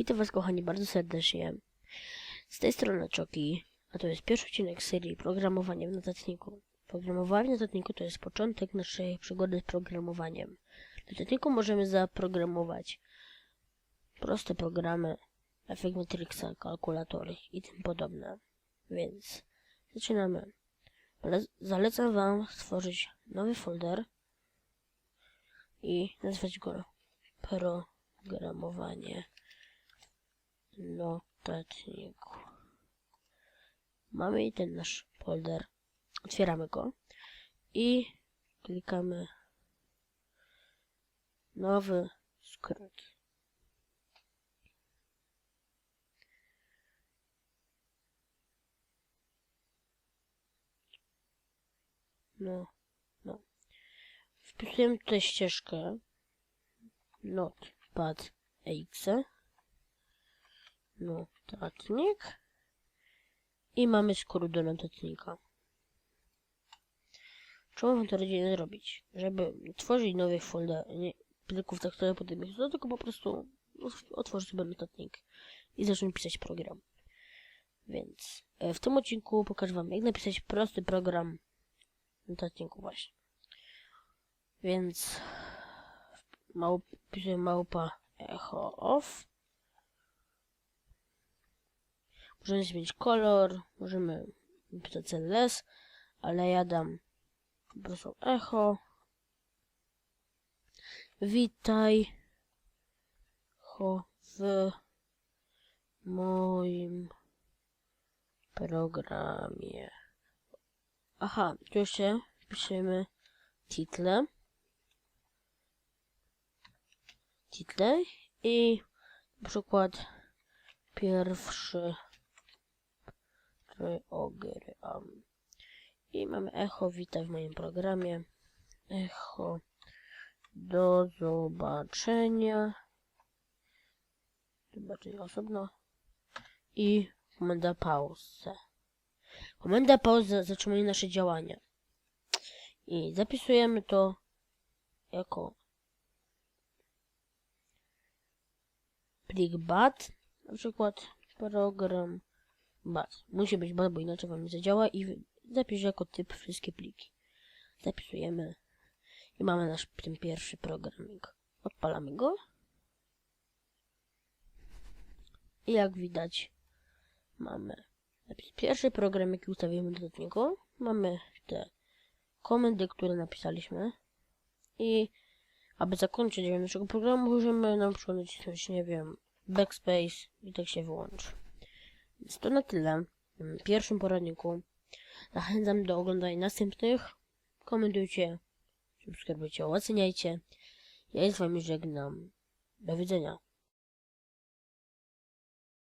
Witam Was kochani bardzo serdecznie. Z tej strony Czoki, a to jest pierwszy odcinek serii Programowanie w notatniku. Programowanie w notatniku to jest początek naszej przygody z programowaniem. W notatniku możemy zaprogramować proste programy, efekt Matrixa, kalkulatory i tym podobne. Więc zaczynamy. Ale zalecam Wam stworzyć nowy folder i nazwać go programowanie notatniku. Mamy i ten nasz folder. Otwieramy go i klikamy nowy skrót. No, no. Wpisujemy tutaj ścieżkę notepad exe notatnik i mamy skrót do notatnika. Czemu to radziłem zrobić? Żeby tworzyć nowych folder, nie plików tak sobie potem ich tylko po prostu otworzyć sobie notatnik i zacznę pisać program. Więc e, w tym odcinku pokażę wam jak napisać prosty program w notatniku właśnie. Więc małp, piszę małpa echo off Możemy zmienić kolor, możemy napisać CLS, ale ja dam po prostu echo. Witaj ho w moim programie. Aha, tu jeszcze piszemy title. Title i na przykład pierwszy program. I mamy echo, witaj w moim programie. Echo, do zobaczenia. Zobaczenia osobno. I komenda pauzę. Komenda pauza zatrzymuje nasze działania. I zapisujemy to jako plik bat, na przykład program bat. Musi być bat, bo inaczej wam nie zadziała i zapisz jako typ wszystkie pliki. Zapisujemy i mamy nasz ten pierwszy programik. Odpalamy go. I jak widać mamy pierwszy program, jaki ustawimy do niego. Mamy te komendy, które napisaliśmy. I aby zakończyć naszego programu, możemy na przykład nacisnąć, nie wiem, backspace i tak się wyłączy. To na tyle w pierwszym poradniku. Zachęcam do oglądania następnych. Komentujcie, subskrybujcie, oceniajcie. Ja z wami żegnam. Do widzenia.